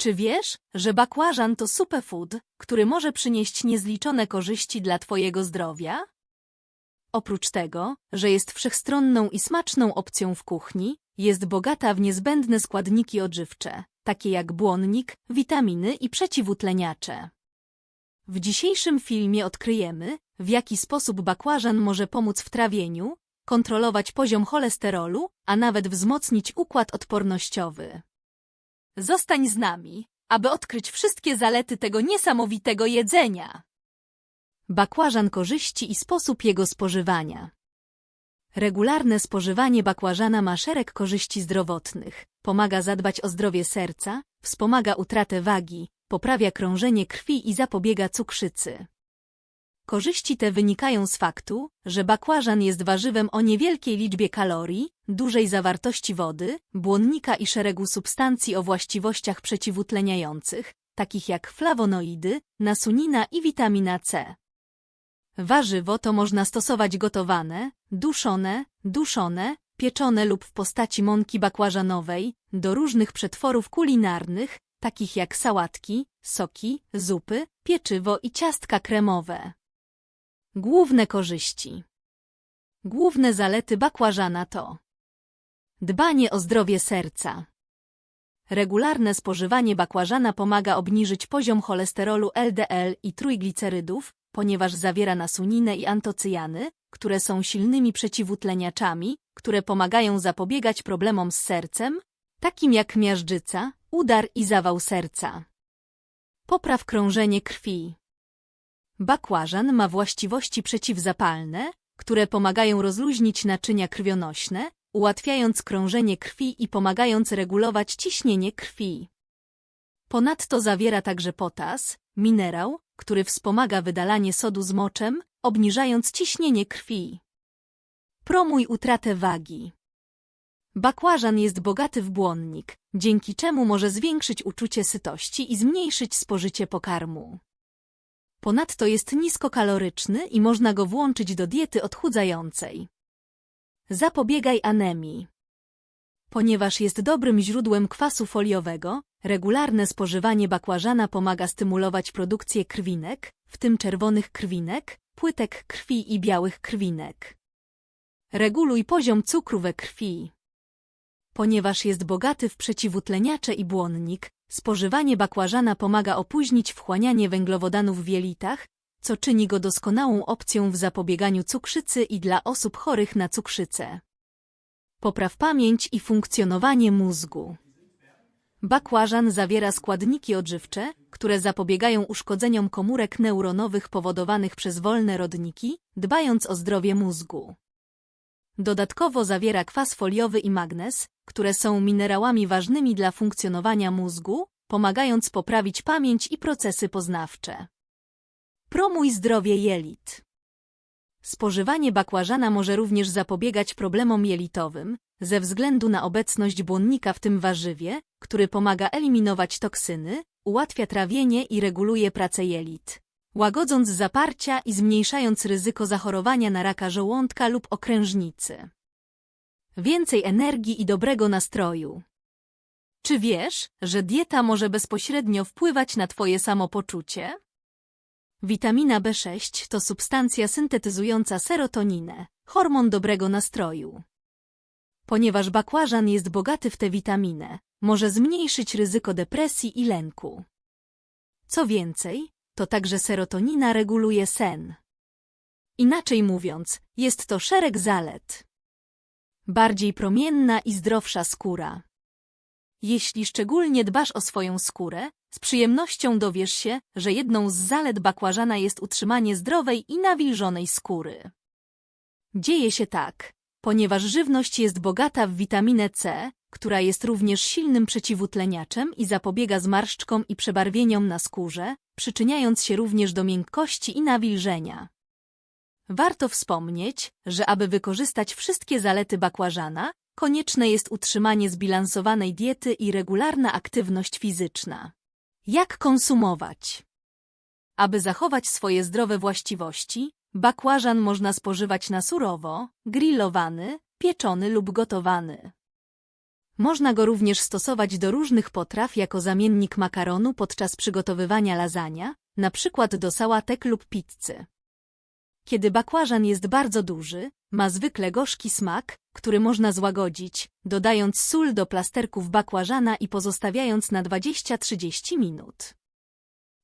Czy wiesz, że bakłażan to superfood, który może przynieść niezliczone korzyści dla Twojego zdrowia? Oprócz tego, że jest wszechstronną i smaczną opcją w kuchni, jest bogata w niezbędne składniki odżywcze, takie jak błonnik, witaminy i przeciwutleniacze. W dzisiejszym filmie odkryjemy, w jaki sposób bakłażan może pomóc w trawieniu, kontrolować poziom cholesterolu, a nawet wzmocnić układ odpornościowy. Zostań z nami, aby odkryć wszystkie zalety tego niesamowitego jedzenia. Bakłażan korzyści i sposób jego spożywania. Regularne spożywanie bakłażana ma szereg korzyści zdrowotnych. Pomaga zadbać o zdrowie serca, wspomaga utratę wagi, poprawia krążenie krwi i zapobiega cukrzycy. Korzyści te wynikają z faktu, że bakłażan jest warzywem o niewielkiej liczbie kalorii, dużej zawartości wody, błonnika i szeregu substancji o właściwościach przeciwutleniających, takich jak flawonoidy, nasunina i witamina C. Warzywo to można stosować gotowane, duszone, duszone, pieczone lub w postaci mąki bakłażanowej, do różnych przetworów kulinarnych, takich jak sałatki, soki, zupy, pieczywo i ciastka kremowe. Główne korzyści Główne zalety bakłażana to Dbanie o zdrowie serca Regularne spożywanie bakłażana pomaga obniżyć poziom cholesterolu LDL i trójglicerydów, ponieważ zawiera nasuninę i antocyjany, które są silnymi przeciwutleniaczami, które pomagają zapobiegać problemom z sercem, takim jak miażdżyca, udar i zawał serca. Popraw krążenie krwi. Bakłażan ma właściwości przeciwzapalne, które pomagają rozluźnić naczynia krwionośne, ułatwiając krążenie krwi i pomagając regulować ciśnienie krwi. Ponadto zawiera także potas, minerał, który wspomaga wydalanie sodu z moczem, obniżając ciśnienie krwi. Promuj utratę wagi. Bakłażan jest bogaty w błonnik, dzięki czemu może zwiększyć uczucie sytości i zmniejszyć spożycie pokarmu. Ponadto jest niskokaloryczny i można go włączyć do diety odchudzającej. Zapobiegaj anemii. Ponieważ jest dobrym źródłem kwasu foliowego, regularne spożywanie bakłażana pomaga stymulować produkcję krwinek, w tym czerwonych krwinek, płytek krwi i białych krwinek. Reguluj poziom cukru we krwi. Ponieważ jest bogaty w przeciwutleniacze i błonnik, spożywanie bakłażana pomaga opóźnić wchłanianie węglowodanów w jelitach, co czyni go doskonałą opcją w zapobieganiu cukrzycy i dla osób chorych na cukrzycę. Popraw pamięć i funkcjonowanie mózgu. Bakłażan zawiera składniki odżywcze, które zapobiegają uszkodzeniom komórek neuronowych powodowanych przez wolne rodniki, dbając o zdrowie mózgu. Dodatkowo zawiera kwas foliowy i magnez, które są minerałami ważnymi dla funkcjonowania mózgu, pomagając poprawić pamięć i procesy poznawcze. Promuj zdrowie jelit. Spożywanie bakłażana może również zapobiegać problemom jelitowym, ze względu na obecność błonnika w tym warzywie, który pomaga eliminować toksyny, ułatwia trawienie i reguluje pracę jelit, łagodząc zaparcia i zmniejszając ryzyko zachorowania na raka żołądka lub okrężnicy. Więcej energii i dobrego nastroju. Czy wiesz, że dieta może bezpośrednio wpływać na Twoje samopoczucie? Witamina B6 to substancja syntetyzująca serotoninę, hormon dobrego nastroju. Ponieważ bakłażan jest bogaty w tę witaminę, może zmniejszyć ryzyko depresji i lęku. Co więcej, to także serotonina reguluje sen. Inaczej mówiąc, jest to szereg zalet. Bardziej promienna i zdrowsza skóra. Jeśli szczególnie dbasz o swoją skórę, z przyjemnością dowiesz się, że jedną z zalet bakłażana jest utrzymanie zdrowej i nawilżonej skóry. Dzieje się tak, ponieważ żywność jest bogata w witaminę C, która jest również silnym przeciwutleniaczem i zapobiega zmarszczkom i przebarwieniom na skórze, przyczyniając się również do miękkości i nawilżenia. Warto wspomnieć, że aby wykorzystać wszystkie zalety bakłażana, konieczne jest utrzymanie zbilansowanej diety i regularna aktywność fizyczna. Jak konsumować? Aby zachować swoje zdrowe właściwości, bakłażan można spożywać na surowo, grillowany, pieczony lub gotowany. Można go również stosować do różnych potraw jako zamiennik makaronu podczas przygotowywania na przykład do sałatek lub pizzy. Kiedy bakłażan jest bardzo duży, ma zwykle gorzki smak, który można złagodzić, dodając sól do plasterków bakłażana i pozostawiając na 20-30 minut.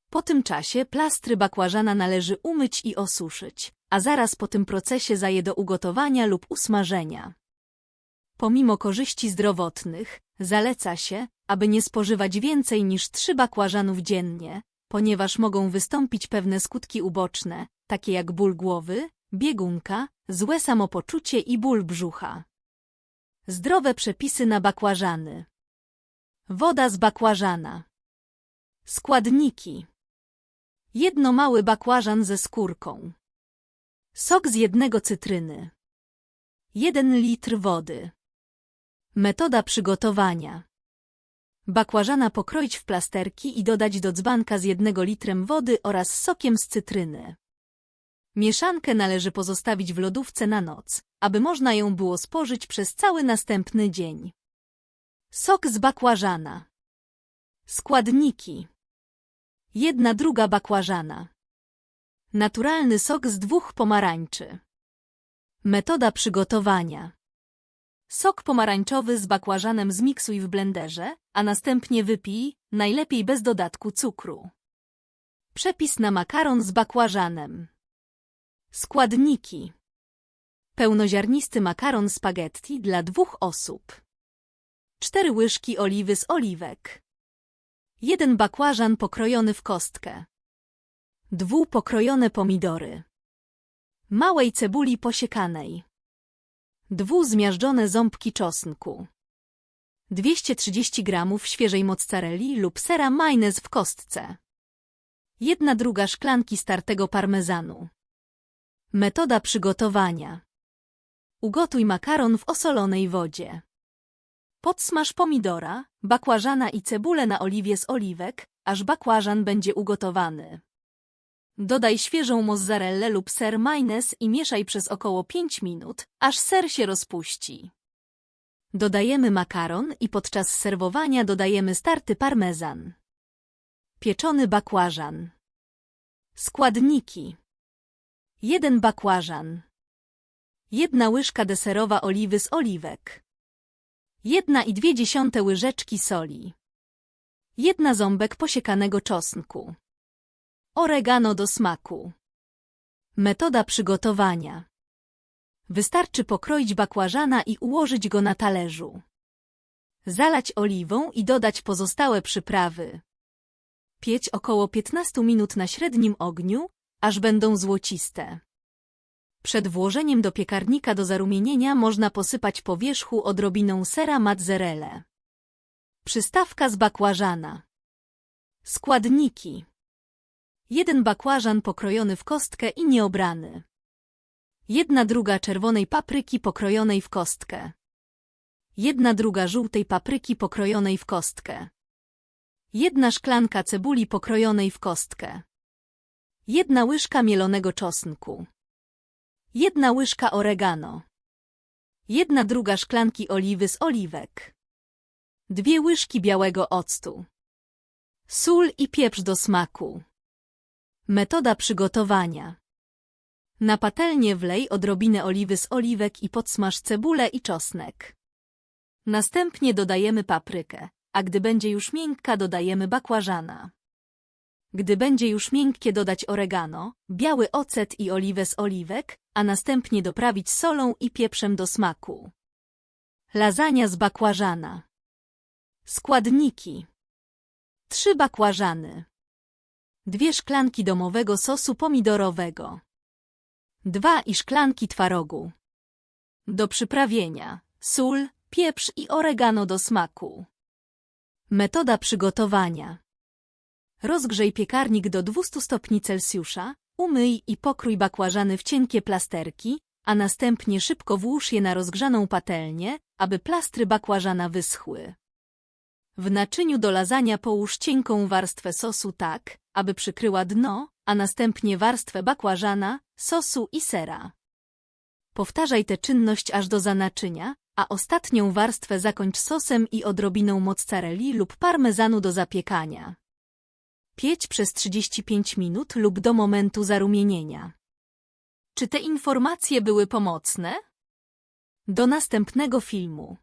Po tym czasie plastry bakłażana należy umyć i osuszyć, a zaraz po tym procesie zaje do ugotowania lub usmażenia. Pomimo korzyści zdrowotnych, zaleca się, aby nie spożywać więcej niż 3 bakłażanów dziennie, ponieważ mogą wystąpić pewne skutki uboczne, takie jak ból głowy, biegunka, złe samopoczucie i ból brzucha. Zdrowe przepisy na bakłażany. Woda z bakłażana. Składniki. Jedno mały bakłażan ze skórką. Sok z jednego cytryny. Jeden litr wody. Metoda przygotowania. Bakłażana pokroić w plasterki i dodać do dzbanka z jednego litrem wody oraz sokiem z cytryny. Mieszankę należy pozostawić w lodówce na noc, aby można ją było spożyć przez cały następny dzień. Sok z bakłażana. Składniki. Jedna druga bakłażana. Naturalny sok z dwóch pomarańczy. Metoda przygotowania. Sok pomarańczowy z bakłażanem zmiksuj w blenderze, a następnie wypij, najlepiej bez dodatku cukru. Przepis na makaron z bakłażanem. Składniki. Pełnoziarnisty makaron spaghetti dla dwóch osób. 4 łyżki oliwy z oliwek. Jeden bakłażan pokrojony w kostkę. Dwu pokrojone pomidory. Małej cebuli posiekanej. Dwu zmiażdżone ząbki czosnku. 230 gramów świeżej mozzarelli lub sera majnez w kostce. Jedna druga szklanki startego parmezanu. Metoda przygotowania. Ugotuj makaron w osolonej wodzie. Podsmaż pomidora, bakłażana i cebulę na oliwie z oliwek, aż bakłażan będzie ugotowany. Dodaj świeżą mozzarellę lub ser majnez i mieszaj przez około 5 minut, aż ser się rozpuści. Dodajemy makaron i podczas serwowania dodajemy starty parmezan. Pieczony bakłażan. Składniki. Jeden bakłażan. Jedna łyżka deserowa oliwy z oliwek. Jedna i dwie dziesiąte łyżeczki soli. Jedna ząbek posiekanego czosnku. Oregano do smaku. Metoda przygotowania. Wystarczy pokroić bakłażana i ułożyć go na talerzu. Zalać oliwą i dodać pozostałe przyprawy. Pieć około 15 minut na średnim ogniu, aż będą złociste. Przed włożeniem do piekarnika do zarumienienia można posypać po wierzchu odrobiną sera mozzarella. Przystawka z bakłażana. Składniki. Jeden bakłażan pokrojony w kostkę i nieobrany. Jedna druga czerwonej papryki pokrojonej w kostkę. Jedna druga żółtej papryki pokrojonej w kostkę. Jedna szklanka cebuli pokrojonej w kostkę. Jedna łyżka mielonego czosnku. Jedna łyżka oregano. Jedna druga szklanki oliwy z oliwek. Dwie łyżki białego octu. Sól i pieprz do smaku. Metoda przygotowania. Na patelnię wlej odrobinę oliwy z oliwek i podsmaż cebulę i czosnek. Następnie dodajemy paprykę, a gdy będzie już miękka dodajemy bakłażana. Gdy będzie już miękkie dodać oregano, biały ocet i oliwę z oliwek, a następnie doprawić solą i pieprzem do smaku. Lasagna z bakłażana. Składniki. Trzy bakłażany. Dwie szklanki domowego sosu pomidorowego. Dwa i szklanki twarogu. Do przyprawienia. Sól, pieprz i oregano do smaku. Metoda przygotowania. Rozgrzej piekarnik do 200 stopni Celsjusza, umyj i pokrój bakłażany w cienkie plasterki, a następnie szybko włóż je na rozgrzaną patelnię, aby plastry bakłażana wyschły. W naczyniu do lasagna połóż cienką warstwę sosu tak, aby przykryła dno, a następnie warstwę bakłażana, sosu i sera. Powtarzaj tę czynność aż do zanaczynia, a ostatnią warstwę zakończ sosem i odrobiną mozzarelli lub parmezanu do zapiekania. Pieć przez 35 minut lub do momentu zarumienienia. Czy te informacje były pomocne? Do następnego filmu.